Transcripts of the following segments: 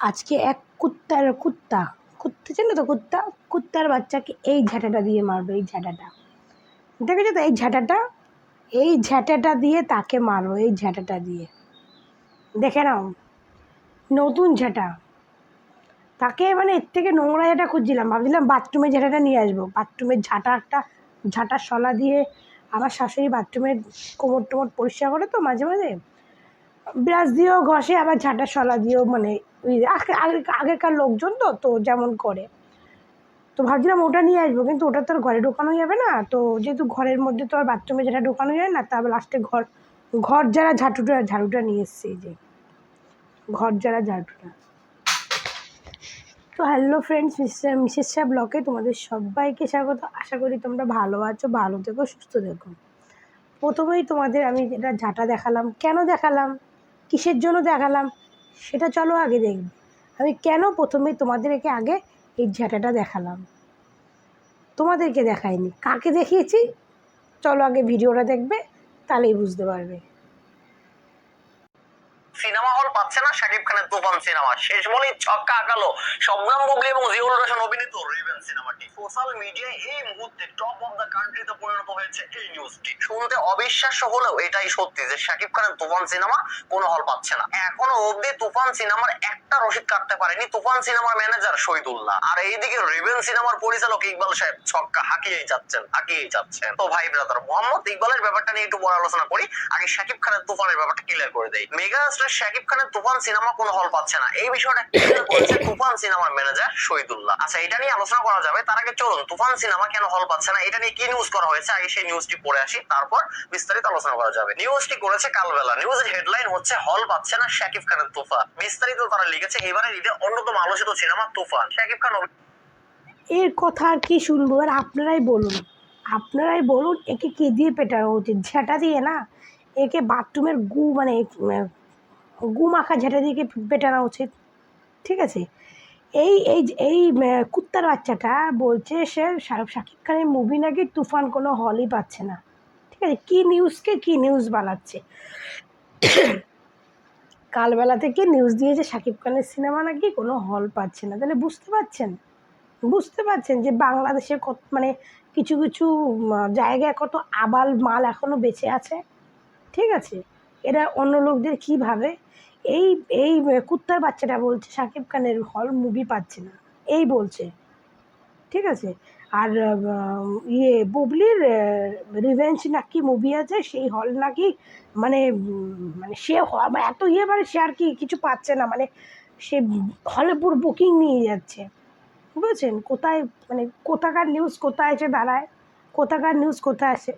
আজকে এক কুত্তার কুত্তা কুত্তা চেনো তো কুত্তা? কুত্তার বাচ্চাকে এই ঝাঁটাটা দিয়ে মারবে, এই ঝাঁটাটা। দেখেছ তো এই ঝাঁটাটা? এই ঝাঁটাটা দিয়ে তাকে মারো এই ঝাঁটাটা দিয়ে। দেখে নাও, নতুন ঝাঁটা। তাকে মানে এর থেকে নোংরা ঝাঁটা খুঁজছিলাম, ভাবছিলাম বাথরুমের ঝাঁটাটা নিয়ে আসব। বাথরুমের ঝাঁটা একটা ঝাঁটার শলা দিয়ে আমার শাশুড়ি বাথরুমের কোমর টোমর পরিষ্কার করে তো মাঝে মাঝে? ব্রাশ দিয়েও ঘষে আবার ঝাঁটা শলা দিয়েও মানে আগেকার লোকজন তো তো যেমন করে। তো ভাবছিলাম ওটা নিয়ে আসব, কিন্তু ওটা তো আর ঘরে ঢোকানো যাবে না। তো যেহেতু ঘরের মধ্যে তো আর বাথরুমে যেটা ঢোকানো যায় না তারপর লাস্টে ঘর ঘর যারা ঝাঁটুটা ঝাড়ুটা নিয়ে এসছে যে। ঘর যারা ঝাড়ুটা। তো হ্যালো ফ্রেন্ডস মিসেস শাহ ব্লকে তোমাদের সবাইকে স্বাগত। আশা করি তোমরা ভালো আছো, ভালো থেকো, সুস্থ থেকো। প্রথমেই তোমাদের আমি যেটা ঝাঁটা দেখালাম, কেন দেখালাম, কিসের জন্য দেখালাম সেটা চলো আগে দেখবে আমি কেন প্রথমে তোমাদেরকে আগে এই ঝাঁটাটা দেখালাম? তোমাদেরকে দেখাইনি। কাকে দেখিয়েছি? চলো আগে ভিডিওটা দেখবে, তাহলেই বুঝতে পারবে। সিনেমা হল পাচ্ছে না, শাকিব খানের তুফান সিনেমা। শেষ বলেই ছক্কা আঁকালো শবনম বুবলি এবং জিউল রোশন অভিনীত রেভেন সিনেমাটি। সোশ্যাল মিডিয়ায় এই মুহূর্তে টপ অফ দ্য কান্ট্রিতে পরিণত হয়েছে এই নিউজটি শুনতে অবিশ্বাস্য হলেও এটাই সত্যি যে শাকিব খানের তুফান সিনেমা কোনো হল পাচ্ছে না। এখনও অবধি তুফান সিনেমার একটা রসিদ কাটতে পারেনি তুফান সিনেমার ম্যানেজার শহীদুল্লাহ। আর এইদিকে রেভেন সিনেমার পরিচালক ইকবাল সাহেব ছক্কা হাঁকিয়েই যাচ্ছেন হাঁকিয়েই যাচ্ছেন। তো ভাই ব্রাদার মোহাম্মদ ইকবালের ব্যাপারটা নিয়ে একটু বড় আলোচনা করি। আগে শাকিব খানের তুফানের ব্যাপারটা ক্লিয়ার করে দেয় মেগা শাকিব খানের তুফান সিনেমা কোনো হল পাচ্ছে না। এই বিষয়টা তুফান সিনেমার ম্যানেজার শহীদুল্লাহ। আচ্ছা এটা নিয়ে আলোচনা করা যাবে। তার আগে চলুন, তুফান সিনেমা কেন হল পাচ্ছে না? এটা নিয়ে কি নিউজ করা হয়েছে? আগে সেই নিউজটি পড়ে আসি, তারপর বিস্তারিত আলোচনা করা যাবে। নিউজটি করেছে কালবেলা। হেডলাইন হচ্ছে, হল পাচ্ছে না শাকিব খানের তুফান? বিস্তারিত তারা লিখেছে এবারে ঈদে অন্যতম আলোচিত সিনেমা তুফান। শাকিব খান এর কথা আর কি শুনব? আর আপনারাই বলুন। আপনারাই বলুন, একে কি দিয়ে পেটানো উচিত? ঝাঁটা দিয়ে না? একে বাথরুমের গু মানে গু মাখা ঝাঁটা দিয়ে একে পেটানো উচিত। ঠিক আছে? এই এই এই কুত্তার বাচ্চাটা বলছে সে শাকিব খানের মুভি নাকি তুফান কোনো হলই পাচ্ছে না। ঠিক আছে? কী নিউজকে কী নিউজ বানাচ্ছে? কালবেলা থেকে নিউজ দিয়েছে শাকিব খানের সিনেমা নাকি কোনো হল পাচ্ছে না। তাহলে বুঝতে পারছেন? বুঝতে পারছেন যে বাংলাদেশে কত মানে কিছু কিছু জায়গায় কত আবাল মাল এখনও বেঁচে আছে? ঠিক আছে? এরা অন্য লোকদের কী ভাবে? এই এই কুত্তার বাচ্চাটা বলছে, শাকিব খানের হল মুভি পাচ্ছে না। এই বলছে। ঠিক আছে? আর ইয়ে বুবলির রিভেঞ্জ নাকি মুভি আছে? সেই হল নাকি মানে মানে সে মানে এত ইয়ে মানে সে আর কি কিছু পাচ্ছে না। মানে সে হলে পুরো বুকিং নিয়ে যাচ্ছে। বুঝেছেন? কোথায় মানে কোথাকার নিউজ কোথায় এসে দাঁড়ায়? কোথাকার নিউজ কোথায় আসে?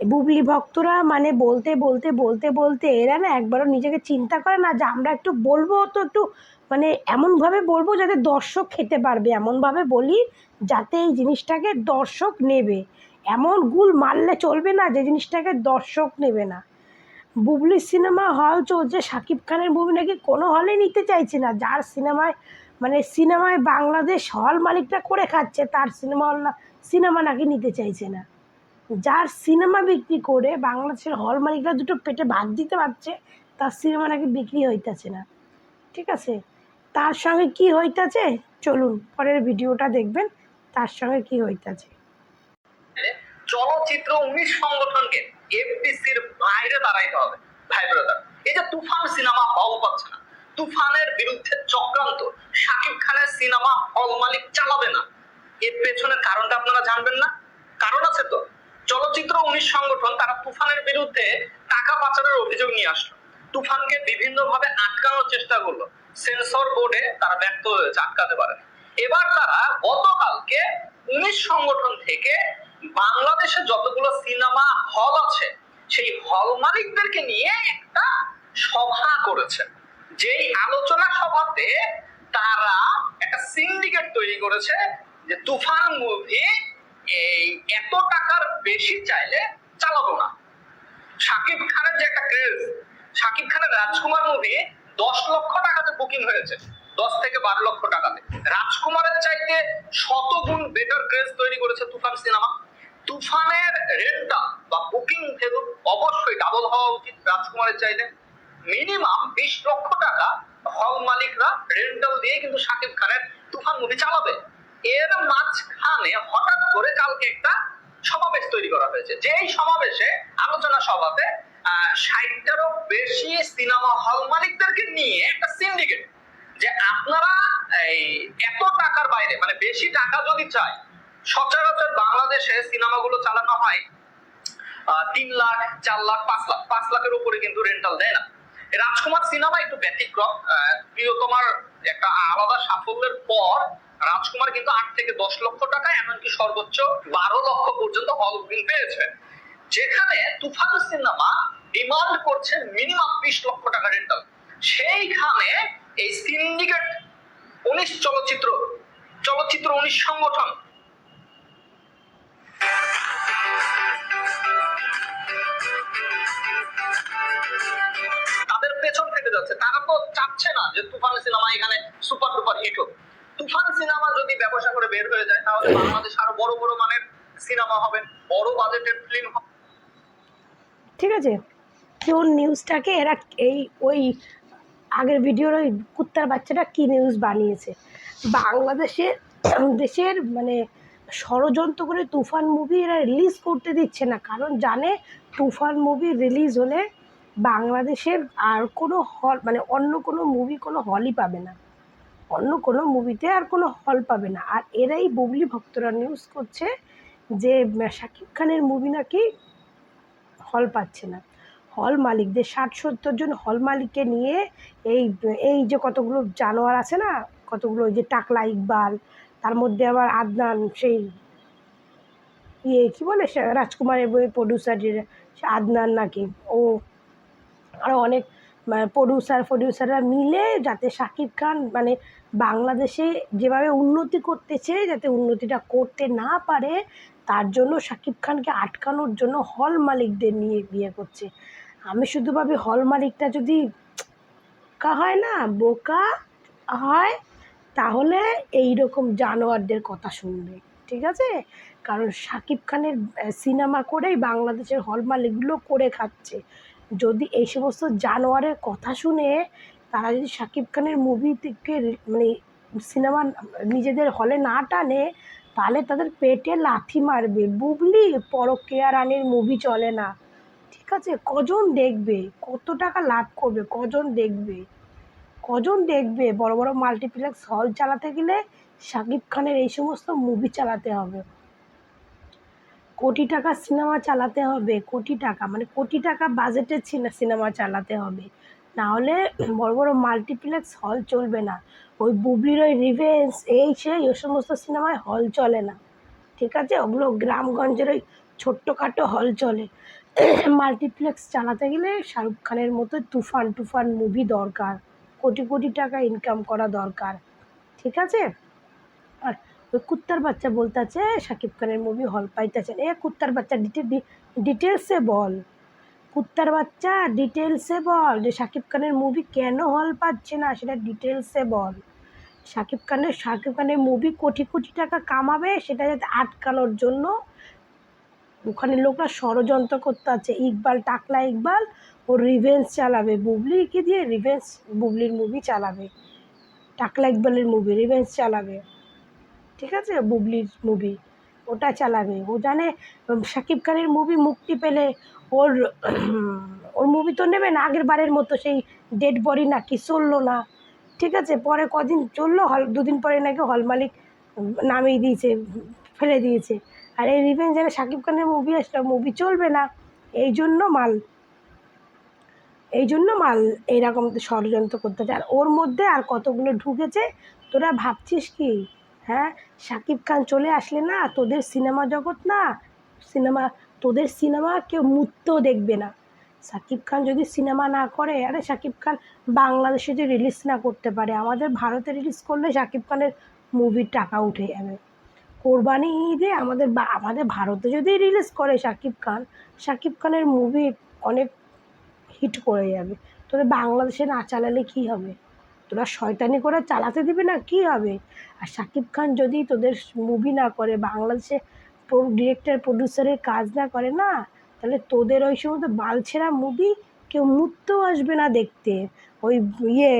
বুবলি ভক্তরা মানে বলতে বলতে বলতে বলতে এরা না একবারও নিজেকে চিন্তা করে না যে আমরা একটু বলব তো একটু মানে এমনভাবে বলব যাতে দর্শক খেতে পারবে। এমনভাবে বলি যাতে এই জিনিসটাকে দর্শক নেবে। এমন গুল মারলে চলবে না যে জিনিসটাকে দর্শক নেবে না। বুবলি সিনেমা হল চলছে। শাকিব খানের মুভি নাকি কোনো হলে নিতে চাইছে না। যার সিনেমায় মানে সিনেমায় বাংলাদেশ হল মালিকটা করে খাচ্ছে, তার সিনেমা হল না, সিনেমা নাকি নিতে চাইছে না। যার সিনেমা বিক্রি করে বাংলাদেশের হল মালিকরা দুটো পেটে ভাত দিতে পারছে, তার সিনেমা নাকি বিক্রি হইতেছে না। ঠিক আছে? তার সঙ্গে কি হইতাছে? চলুন, পরের ভিডিওটা দেখবেন, তার সঙ্গে কি হইতাছে। চলচ্চিত্র উনিশ সংগঠনকে এফডিসির বাইরে দাঁড়াইতে হবে, ভাই ব্রাদার। এই যে তুফান সিনেমা হল পাচ্ছে না। তুফানের বিরুদ্ধে চক্রান্ত। শাকিব খানের সিনেমা হল মালিক চালাবে না। এর পেছনের কারণটা আপনারা জানবেন না। কারণ আছে তো। চলচ্চিত্র উনিশ সংগঠন তারা তুফানের বিরুদ্ধে টাকা পাচারের অভিযোগ নিয়ে আসলো। তুফানকে বিভিন্ন ভাবে আটকানোর চেষ্টা করল। সেন্সর বোর্ডে তারা ব্যর্থ হয়েছে, আটকাতে পারে এবার তারা গতকালকে উনিশ সংগঠন থেকে বাংলাদেশে যতগুলো সিনেমা হল আছে, সেই হল মালিকদেরকে নিয়ে একটা সভা করেছে। যেই আলোচনা সভাতে তারা একটা সিন্ডিকেট তৈরি করেছে যে তুফান মুভি এই এত টাকার বেশি চাইলে চালাবো না। শাকিব খানের যে একটা ক্রেজ শাকিব খানের রাজকুমার মুভি দশ লক্ষ টাকাতে বুকিং হয়েছে, দশ থেকে বারো লক্ষ টাকাতে। রাজকুমারের চাইতে শত গুণ বেটার ক্রেজ তৈরি করেছে তুফান সিনেমা তুফানের রেটটা বা বুকিং ভ্যালু অবশ্যই ডাবল হওয়া উচিত রাজকুমারের চাইতে। মিনিমাম বিশ লক্ষ টাকা হল মালিকরা রেন্টাল দিয়ে কিন্তু শাকিব খানের তুফান মুভি চালাবে। এর মাঝখানে হঠাৎ করে কালকে একটা সমাবেশ তৈরি করা হয়েছে। যেই সমাবেশে আলোচনা সভাতে ষাটটারও বেশি সিনেমা হল মালিকদেরকে নিয়ে একটা সিন্ডিকেট যে আপনারা এই এত টাকার বাইরে মানে বেশি টাকা যদি সচরাচর বাংলাদেশে সিনেমাগুলো চালানো হয় তিন লাখ, চার লাখ, পাঁচ লাখ, পাঁচ লাখের উপরে কিন্তু রেন্টাল দেয় না। রাজকুমার সিনেমা একটু ব্যতিক্রম প্রিয়তমার একটা আলাদা সাফল্যের পর রাজকুমার কিন্তু আট থেকে দশ লক্ষ টাকা, এমনকি সর্বোচ্চ বারো লক্ষ পর্যন্ত হল বুকিং পেয়েছে। যেখানে তুফান সিনেমা ডিমান্ড করছে মিনিমাম বিশ লক্ষ টাকা রেন্টাল সেইখানে এই সিন্ডিকেট উনিশ চলচ্চিত্র চলচ্চিত্র উনিশ সংগঠন। তাদের পেছন ফেটে যাচ্ছে। তারা তো চাচ্ছে না যে তুফান সিনেমা এখানে সুপার ডুপার হিট হোক। তুফান সিনেমা যদি ব্যবসা করে বের হয়ে যায়, তাহলে বাংলাদেশ আরও বড় বড় মানের সিনেমা হবে, বড় বাজেটের ফিল্ম হবে। ঠিক আছে? কোন নিউজটাকে এরা এই, ওই আগের ভিডিওর ওই কুত্তার বাচ্চাটা কী নিউজ বানিয়েছে? বাংলাদেশে, দেশের মানে ষড়যন্ত্র করে তুফান মুভি এরা রিলিজ করতে দিচ্ছে না। কারণ জানে, তুফান মুভি রিলিজ হলে বাংলাদেশের আর কোনো হল মানে অন্য কোনো মুভি কোনো হলই পাবে না। অন্য কোনো মুভিতে আর কোনো হল পাবে না। আর এরাই বুবলি ভক্তরা নিউজ করছে যে শাকিব খানের মুভি নাকি হল পাচ্ছে না। হল মালিকদের ষাট সত্তর জন হল মালিককে নিয়ে এই এই যে কতগুলো জানোয়ার আছে না, কতগুলো ওই যে টাকলা ইকবাল, তার মধ্যে আবার আদনান, সেই ইয়ে কী বলে রাজকুমারের বই প্রডিউসার আদনান নাকি, ও আরও অনেক প্রডিউসার প্রডিউসাররা মিলে যাতে শাকিব খান মানে বাংলাদেশে যেভাবে উন্নতি করতেছে, যাতে উন্নতিটা করতে না পারে, তার জন্য শাকিব খানকে আটকানোর জন্য হল মালিকদের নিয়ে বিয়ে করছে। আমি শুধু ভাবি হল মালিকটা যদি বোকা হয় না, বোকা হয়, তাহলে এই রকম জানোয়ারদের কথা শুনবে, ঠিক আছে? কারণ শাকিব খানের সিনেমা করেই বাংলাদেশের হল মালিকগুলো করে খাচ্ছে। যদি এই সমস্ত জানোয়ারের কথা শুনে তারা যদি শাকিব খানের মুভি থেকে মানে সিনেমা নিজেদের হলে না টানে, তাহলে তাদের পেটে লাথি মারবে। বুবলি, পরকিয়া রানীর মুভি চলে না। ঠিক আছে, কজন দেখবে? কত টাকা লাভ করবে? কজন দেখবে? কজন দেখবে? বড় বড় মাল্টিপ্লেক্স হল চালাতে গেলে শাকিব খানের এই সমস্ত মুভি চালাতে হবে। কোটি টাকা সিনেমা চালাতে হবে, কোটি টাকা মানে কোটি টাকা বাজেটের সিনেমা চালাতে হবে। নাহলে বড় বড় মাল্টিপ্লেক্স হল চলবে না। ওই বুবলির ওই রিভেন্স এই সেই, ওই সমস্ত সিনেমায় হল চলে না। ঠিক আছে? ওগুলো গ্রামগঞ্জের ওই ছোট্টখাটো হল চলে। মাল্টিপ্লেক্স চালাতে গেলে শাহরুখ খানের মতো তুফান তুফান মুভি দরকার। কোটি কোটি টাকা ইনকাম করা দরকার। ঠিক আছে? ওই কুত্তার বাচ্চা বলতেছে শাকিব খানের মুভি হল পাইতেছেন এ কুত্তার বাচ্চা ডিটেলসে বল। কুত্তার বাচ্চা ডিটেলসে বল। যে শাকিব খানের মুভি কেন হল পাচ্ছে না, সেটা ডিটেলসে বল। শাকিব খানের শাকিব খানের মুভি কোটি কোটি টাকা কামাবে, সেটা যাতে আটকানোর জন্য ওখানে লোকরা ষড়যন্ত্র করতে আছে ইকবাল, টাকলা ইকবাল, ও রিভেন্স চালাবে। বুবলিকে দিয়ে রিভেন্স বুবলির মুভি চালাবে। টাকলা ইকবালের মুভি রিভেন্স চালাবে। ঠিক আছে? বুবলির মুভি ওটা চালাবে। ও জানে শাকিব খানের মুভি মুক্তি পেলে ওর ওর মুভি তো নেবে না আগের বারের মতো, সেই ডেড বডি নাকি চলল না। ঠিক আছে? পরে কদিন চলল, হল, দুদিন পরে নাকি হল মালিক নামিয়ে দিয়েছে, ফেলে দিয়েছে। আর এই রিভেঞ্জ যেন শাকিব খানের মুভি আসলো মুভি চলবে না। এই জন্য মাল। এই জন্য মাল এইরকম ষড়যন্ত্র করতে আর ওর মধ্যে আর কতগুলো ঢুকেছে, তোরা ভাবছিস কি? হ্যাঁ? শাকিব খান চলে আসলে না, তোদের সিনেমা জগৎ না, সিনেমা, তোদের সিনেমা কেউ মুততেও দেখবে না। শাকিব খান যদি সিনেমা না করে, আরে শাকিব খান বাংলাদেশে যদি রিলিজ না করতে পারে, আমাদের ভারতে রিলিজ করলে শাকিব খানের মুভির টাকা উঠে যাবে। কোরবানি ঈদে আমাদের আমাদের ভারতে যদি রিলিজ করে শাকিব খান শাকিব খানের মুভি অনেক হিট করে যাবে। তোদের বাংলাদেশে না চালালে কী হবে? তোরা শয়তানি করে চালাতে দিবি না? কী হবে? আর শাকিব খান যদি তোদের মুভি না করে, বাংলাদেশে ডিরেক্টর প্রডিউসারের কাজ না করে না, তাহলে তোদের ওই সমস্ত বালছেরা মুভি কেউ মুততেও আসবে না দেখতে। ওই ইয়ে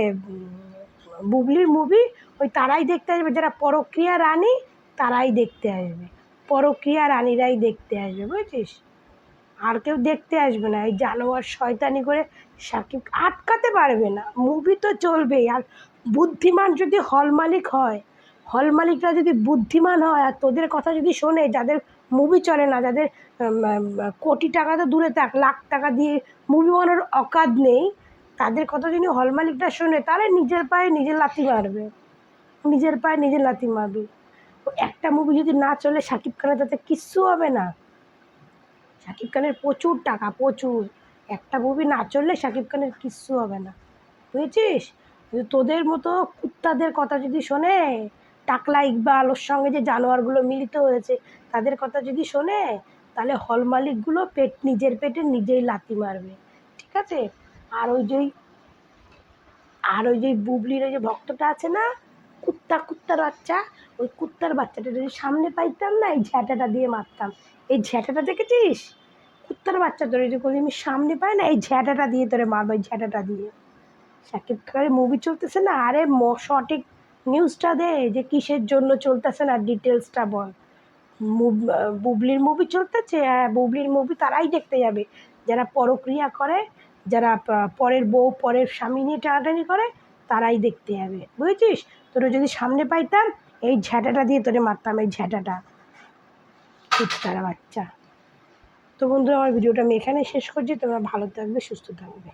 বুবলির মুভি ওই তারাই দেখতে আসবে। যারা পরক্রিয়া রানী, তারাই দেখতে আসবে। পরক্রিয়া রানীরাই দেখতে আসবে, বুঝেছিস? আর কেউ দেখতে আসবে না। এই জানোয়ার শয়তানি করে সাকিব আটকাতে পারবে না। মুভি তো চলবেই। আর বুদ্ধিমান যদি হল মালিক হয় হল মালিকরা যদি বুদ্ধিমান হয়, আর তোদের কথা যদি শোনে, যাদের মুভি চলে না, যাদের কোটি টাকা তো দূরে থাক, লাখ টাকা দিয়ে মুভি বানানোর অকাদ নেই, তাদের কথা যদি হল মালিকরা শোনে, তাহলে নিজের পায়ে নিজে লাথি মারবে। নিজের পায়ে নিজে লাথি মারবে। একটা মুভি যদি না চলে, সাকিব খানের তাতে কিচ্ছু হবে না। শাকিব খানের প্রচুর টাকা, প্রচুর। একটা মুভি না চললে শাকিব খানের কিচ্ছু হবে না। বুঝেছিস? তোদের মতো কুত্তাদের কথা যদি শোনে, টাকলা ইকবাল, ওর সঙ্গে যে জানোয়ারগুলো মিলিত হয়েছে, তাদের কথা যদি শোনে, তাহলে হল মালিকগুলো পেট নিজের পেটে নিজেই লাথি মারবে। ঠিক আছে? আর ওই যে আর ওই যে বুবলির ওই যে ভক্তটা আছে না, কুত্তা কুত্তার বাচ্চা, ওই কুত্তার বাচ্চাটা যদি সামনে পাইতাম না, এই ঝ্যাঁটাটা দিয়ে মারতাম। এই ঝ্যাঁটাটা দেখেছিস? কুত্তার বাচ্চা যদি কোনো আমি সামনে পাই না, এই ঝ্যাঁটাটা দিয়ে তোরে মারবো, এই ঝ্যাঁটাটা দিয়ে। সাকিব খানের মুভি চলতেছে না? আরে সঠিক নিউজটা দে, যে কিসের জন্য চলতেছে না ডিটেলসটা বল। বুবলির মুভি চলতেছে? হ্যাঁ বুবলির মুভি তারাই দেখতে যাবে। যারা পরক্রিয়া করে, যারা পরের বউ, পরের স্বামী নিয়ে টানাটানি করে, তারাই দেখতে যাবে। বুঝেছিস? তোরা যদি সামনে পাইতাম, এই ঝ্যাঁটাটা দিয়ে তোরে মারতাম, এই ঝ্যাঁটাটা কুত্তারা বাচ্চা। তো বন্ধুরা আমার ভিডিওটা আমি এখানে শেষ করছি। তোমরা ভালো থাকবে সুস্থ থাকবে।